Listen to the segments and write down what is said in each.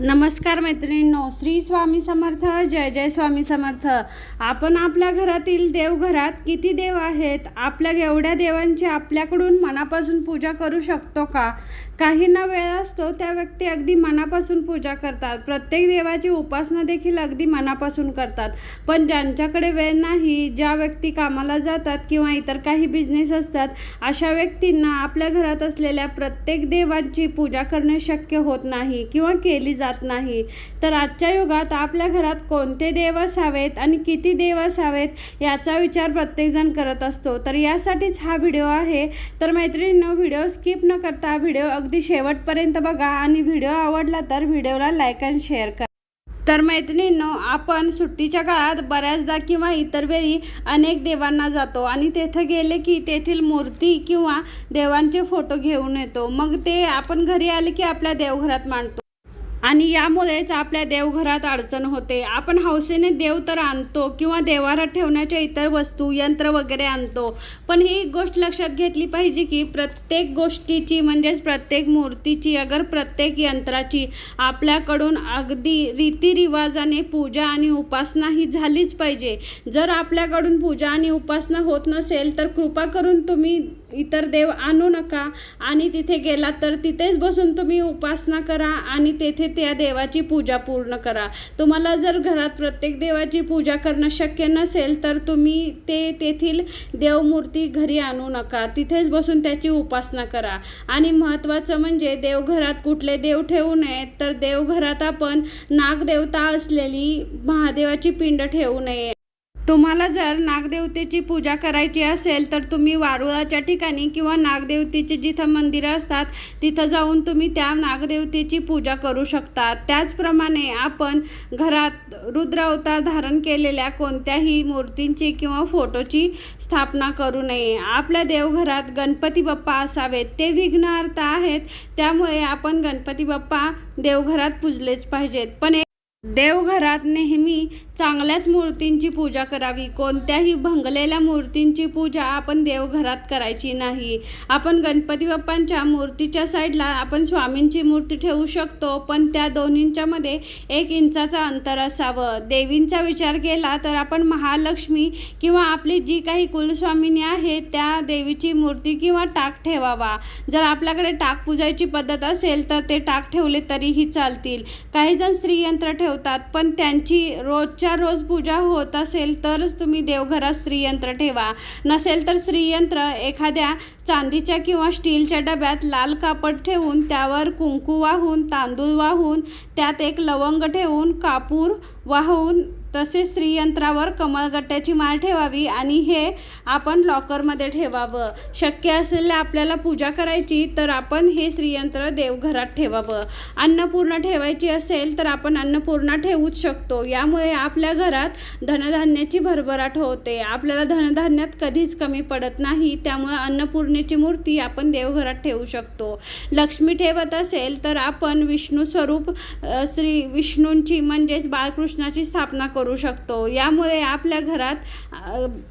नमस्कार मैत्रिणींनो श्री स्वामी समर्थ जय जय स्वामी समर्थ. आपण आपल्या घरातील देवघरात किती देव आहेत? आपल्या एवढ्या देवांची आपल्याकडून मनापासून पूजा करू शकतो का? काहींना वेळ असतो त्या व्यक्ती अगदी मनापासून पूजा करतात. प्रत्येक देवाची उपासना देखील अगदी मनापासून करतात. पण ज्यांच्याकडे वेळ नाही ज्या व्यक्ती कामाला जातात किंवा इतर काही बिझनेस असतात अशा व्यक्तींना आपल्या घरात असलेल्या प्रत्येक देवांची पूजा करणे शक्य होत नाही किंवा केली जात जात नाही. तर आजच्या युगात आपल्या घरात कोणते देव असावेत आणि किती देव असावेत याचा विचार प्रत्येकजण करत असतो. तर यासाठीच हा व्हिडिओ आहे. तर मैत्रिणींनो व्हिडिओ स्किप न करता व्हिडिओ अगदी शेवटपर्यंत बघा आणि व्हिडिओ आवडला तर व्हिडिओला लाईक आणि शेअर करा. तर मैत्रिणींनो आपण सुट्टीच्या काळात बऱ्याचदा किंवा इतर वेळी अनेक देवांना जातो आणि तेथे गेले की तेथील मूर्ती किंवा देवांचे फोटो घेऊन येतो. मग ते आपण घरी आले की आपल्या देवघरात मांडतो. आणि यामुळेच आपल्या देवघरात अडचण होते. आपण हौसेने देव तर आणतो किंवा देवारात ठेवण्याच्या इतर वस्तू यंत्र वगैरे आणतो. पण ही एक गोष्ट लक्षात घेतली पाहिजे की प्रत्येक गोष्टीची म्हणजेच प्रत्येक मूर्तीची अगर प्रत्येक यंत्राची आपल्याकडून अगदी रीतिरिवाजाने पूजा आणि उपासना ही झालीच पाहिजे. जर आपल्याकडून पूजा आणि उपासना होत नसेल तर कृपा करून तुम्ही इतर देव आणू नका. आणि तिथे गेलात तर तिथेच बसून तुम्ही उपासना करा आणि तेथे त्या देवाची पूजा पूर्ण करा. तुम्हाला जर घरात प्रत्येक देवाची पूजा करणं शक्य नसेल तर तुम्ही ते तेथील देवमूर्ती घरी आणू नका. तिथेच बसून त्याची उपासना करा. आणि महत्त्वाचं म्हणजे देवघरात कुठले देव ठेवू नयेत तर देवघरात आपण नागदेवता असलेली महादेवाची पिंड ठेवू नये. तुम्हाला जर नागदेवतेची पूजा करायची असेल तर तुम्ही वारुळाच्या ठिकाणी किंवा नागदेवतेची जिथं मंदिरं असतात तिथं जाऊन तुम्ही त्या नागदेवतेची पूजा करू शकता. त्याचप्रमाणे आपण घरात रुद्रावतार धारण केलेल्या कोणत्याही मूर्तींची किंवा फोटोची स्थापना करू नये. आपल्या देवघरात गणपती बाप्पा असावेत ते विघ्नहर्ता आहेत त्यामुळे आपण गणपती बाप्पा देवघरात पूजलेच पाहिजेत. पण देवघरात नेहमी चांगल्याच मूर्तींची पूजा करावी. कोणत्याही भंगलेल्या मूर्तींची पूजा आपण देवघरात करायची नाही. आपण गणपती बाप्पांच्या मूर्तीच्या साईडला आपण स्वामींची मूर्ती ठेवू शकतो पण त्या दोन्हींच्यामध्ये एक इंचाचं अंतर असावं. देवींचा विचार केला तर आपण महालक्ष्मी किंवा आपली जी काही कुलस्वामिनी आहे त्या देवीची मूर्ती किंवा टाक ठेवावा. जर आपल्याकडे टाक पूजायची पद्धत असेल तर ते टाक ठेवले तरीही चालतील. काही जण ठेव ठेवतात पण त्यांची रोजच्या रोज पूजा होत असेल तरच तुम्ही देवघरात श्रीयंत्र ठेवा. नसेल तर श्रीयंत्र एखाद्या चांदीच्या किंवा स्टीलच्या डब्यात लाल कापड ठेवून त्यावर कुंकू वाहून तांदूळ वाहून त्यात एक लवंग ठेवून कापूर वाहून तसेच श्रीयंत्रावर कमळगट्ट्याची माळ ठेवावी आणि हे आपण लॉकरमध्ये ठेवावं. शक्य असेल आपल्याला पूजा करायची तर आपण हे श्रीयंत्र देवघरात ठेवावं. अन्नपूर्णा ठेवायची असेल तर आपण अन्नपूर्णा ठेवूच शकतो. यामुळे आपल्या घरात धनधान्याची भरभराट होते. आपल्याला धनधान्यात कधीच कमी पडत नाही त्यामुळे अन्नपूर्णेची मूर्ती आपण देवघरात ठेवू शकतो. लक्ष्मी ठेवत असेल तर आपण विष्णू स्वरूप श्री विष्णूंची म्हणजेच बाळकृष्णाची स्थापना करू करू शकतो. यामुळे आपल्या घरात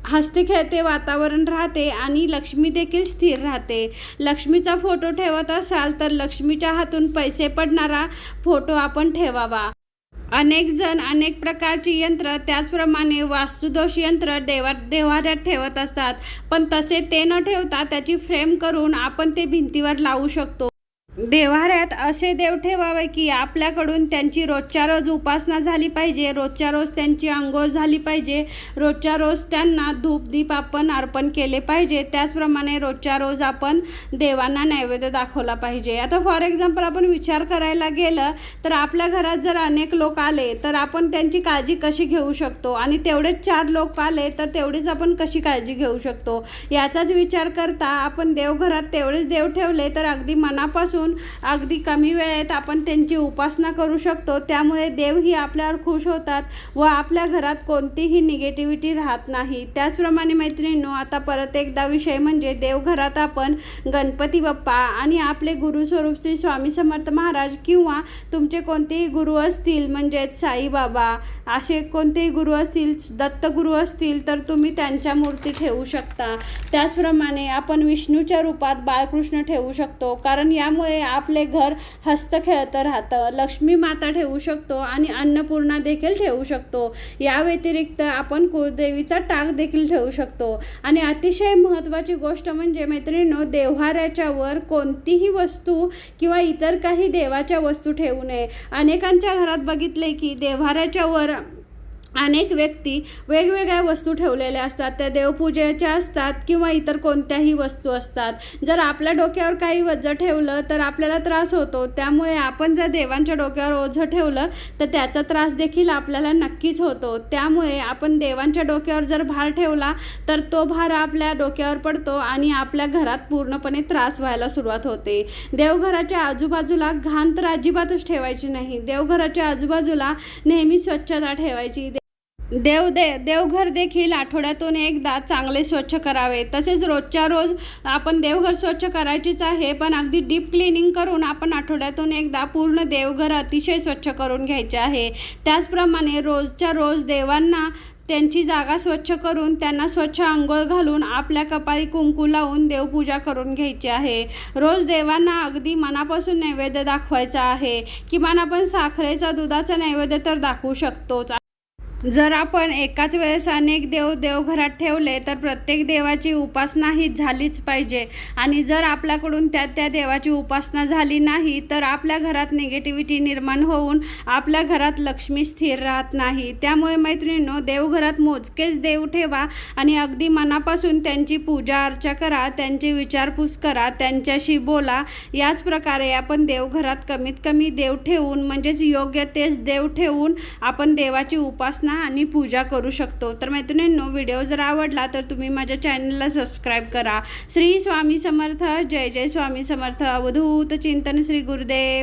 हसते खेळते वातावरण राहते आणि लक्ष्मी देखील स्थिर राहते. लक्ष्मीचा फोटो ठेवत असाल तर लक्ष्मीच्या हातून पैसे पडणारा फोटो आपण ठेवावा. अनेक जण अनेक प्रकारची यंत्र त्याचप्रमाणे वास्तुदोष यंत्र देवा देवाऱ्यात ठेवत असतात. पण तसे ते न ठेवता त्याची फ्रेम करून आपण ते भिंतीवर लावू शकतो. देवाऱ्यात असे देव ठेवावे की आपल्याकडून त्यांची रोजच्या रोज उपासना झाली पाहिजे रोजच्या रोज त्यांची आंघोळ झाली पाहिजे रोजच्या रोज त्यांना धूप दीप आपण अर्पण केले पाहिजे. त्याचप्रमाणे रोजच्या रोज आपण देवांना नैवेद्य दाखवला पाहिजे. आता फॉर एक्झाम्पल आपण विचार करायला गेलं तर आपल्या घरात जर अनेक लोक आले तर आपण त्यांची काळजी कशी घेऊ शकतो? आणि तेवढेच चार लोक आले तर तेवढीच आपण कशी काळजी घेऊ शकतो? याचाच विचार करता आपण देवघरात तेवढेच देव ठेवले तर अगदी मनापासून अगदी कमी वेळेत आपण त्यांची उपासना करू शकतो. त्यामुळे देवही आपल्यावर खुश होतात व आपल्या घरात कोणतीही निगेटिव्हिटी राहत नाही. त्याचप्रमाणे मैत्रिणींनो आता परत एकदा विषय म्हणजे देवघरात आपण गणपती बाप्पा आणि आपले गुरुस्वरूप श्री स्वामी समर्थ महाराज किंवा तुमचे कोणतेही गुरु असतील म्हणजेच साईबाबा असे कोणतेही गुरु असतील दत्तगुरू असतील तर तुम्ही त्यांच्या मूर्ती ठेवू शकता. त्याचप्रमाणे आपण विष्णूच्या रूपात बाळकृष्ण ठेवू शकतो. कारण यामुळे आपले घर हस्त खेळतं राहतं. लक्ष्मी माता ठेवू शकतो आणि अन्नपूर्णा देखील ठेवू शकतो. या व्यतिरिक्त आपण कुळदेवीचा टाक देखील ठेवू शकतो. आणि अतिशय महत्त्वाची गोष्ट म्हणजे मैत्रिणींनो देव्हाऱ्याच्या वर कोणतीही वस्तू किंवा इतर काही देवाच्या वस्तू ठेवू नये. अनेकांच्या घरात बघितले की देव्हाऱ्याच्या वर अनेक व्यक्ती वेगवेगळ्या वस्तू ठेवलेल्या असतात. त्या देवपूजेच्या असतात किंवा इतर कोणत्याही वस्तू असतात. जर आपल्या डोक्यावर काही वज्ज ठेवलं तर आपल्याला त्रास होतो. त्यामुळे आपण जर देवांच्या डोक्यावर ओझं ठेवलं तर त्याचा त्रास देखील आपल्याला नक्कीच होतो. त्यामुळे आपण देवांच्या डोक्यावर जर भार ठेवला तर तो भार आपल्या डोक्यावर पडतो आणि आपल्या घरात पूर्णपणे त्रास व्हायला सुरुवात होते. देवघराच्या आजूबाजूला घाण तर अजिबातच ठेवायची नाही. देवघराच्या आजूबाजूला नेहमी स्वच्छता ठेवायची. देव दे देवघर देखील आठवड्यातून एकदा चांगले स्वच्छ करावे. तसेच रोजच्या रोज आपण देवघर स्वच्छ करायचीच आहे पण अगदी डीप क्लिनिंग करून आपण आठवड्यातून एकदा पूर्ण देवघर अतिशय स्वच्छ करून घ्यायचे आहे. त्याचप्रमाणे रोजच्या रोज देवांना त्यांची जागा स्वच्छ करून त्यांना स्वच्छ आंघोळ घालून आपल्या कपाळी कुंकू लावून देवपूजा करून घ्यायची आहे. रोज देवांना अगदी मनापासून नैवेद्य दाखवायचा आहे. किमान आपण साखरेचा दुधाचा नैवेद्य तर दाखवू शकतोच. जर आपण एकाच वेळेस अनेक देव देवघरात ठेवले तर प्रत्येक देवाची उपासना ही झालीच पाहिजे. आणि जर आपल्याकडून त्या त्या देवाची उपासना झाली नाही तर आपल्या घरात निगेटिव्हिटी निर्माण होऊन आपल्या घरात लक्ष्मी स्थिर राहत नाही. त्यामुळे मैत्रिणींनो देवघरात मोजकेच देव ठेवा आणि अगदी मनापासून त्यांची पूजा अर्चा करा त्यांची विचारपूस करा त्यांच्याशी बोला. याच प्रकारे आपण देवघरात कमीत कमी देव ठेवून म्हणजेच योग्य तेच देव ठेवून आपण देवाची उपासना आणि पूजा करू शकतो. तर मैत्रिणींनो व्हिडिओ जर आवडला तर तुम्ही माझ्या चॅनलला सबस्क्राईब करा. श्री स्वामी समर्थ जय जय स्वामी समर्थ. अवधूत चिंतन श्री गुरुदेव.